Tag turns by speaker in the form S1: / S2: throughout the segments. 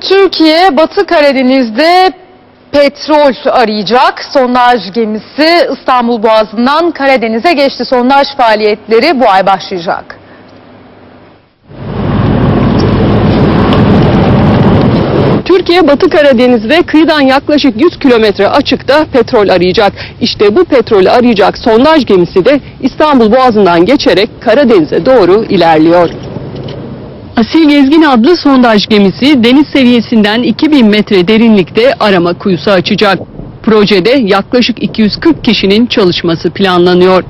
S1: Türkiye Batı Karadeniz'de petrol arayacak. Sondaj gemisi İstanbul Boğazı'ndan Karadeniz'e geçti. Sondaj faaliyetleri bu ay başlayacak.
S2: Türkiye Batı Karadeniz'de kıyıdan yaklaşık 100 kilometre açıkta petrol arayacak. İşte bu petrolü arayacak sondaj gemisi de İstanbul Boğazı'ndan geçerek Karadeniz'e doğru ilerliyor. Asil Gezgin adlı sondaj gemisi deniz seviyesinden 2000 metre derinlikte arama kuyusu açacak. Projede yaklaşık 240 kişinin çalışması planlanıyor.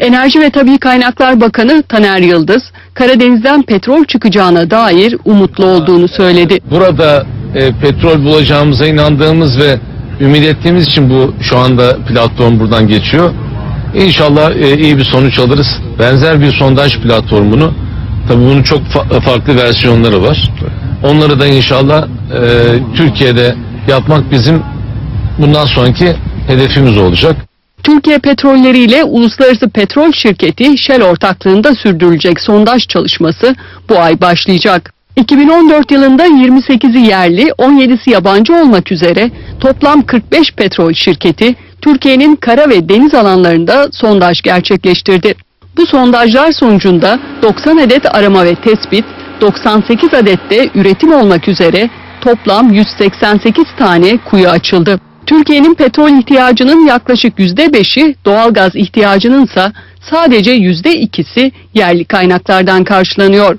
S2: Enerji ve Tabi Kaynaklar Bakanı Taner Yıldız, Karadeniz'den petrol çıkacağına dair umutlu olduğunu söyledi.
S3: Burada e, petrol bulacağımıza inandığımız ve ümit ettiğimiz için bu şu anda platform buradan geçiyor. İnşallah e, iyi bir sonuç alırız. Benzer bir sondaj platformunu, tabii bunun çok fa- farklı versiyonları var. Onları da inşallah e, Türkiye'de yapmak bizim bundan sonraki hedefimiz olacak.
S2: Türkiye Petrolleri ile Uluslararası Petrol Şirketi Shell ortaklığında sürdürülecek sondaj çalışması bu ay başlayacak. 2014 yılında 28'i yerli, 17'si yabancı olmak üzere toplam 45 petrol şirketi Türkiye'nin kara ve deniz alanlarında sondaj gerçekleştirdi. Bu sondajlar sonucunda 90 adet arama ve tespit, 98 adet de üretim olmak üzere toplam 188 tane kuyu açıldı. Türkiye'nin petrol ihtiyacının yaklaşık %5'i, doğalgaz ihtiyacının ise sadece %2'si yerli kaynaklardan karşılanıyor.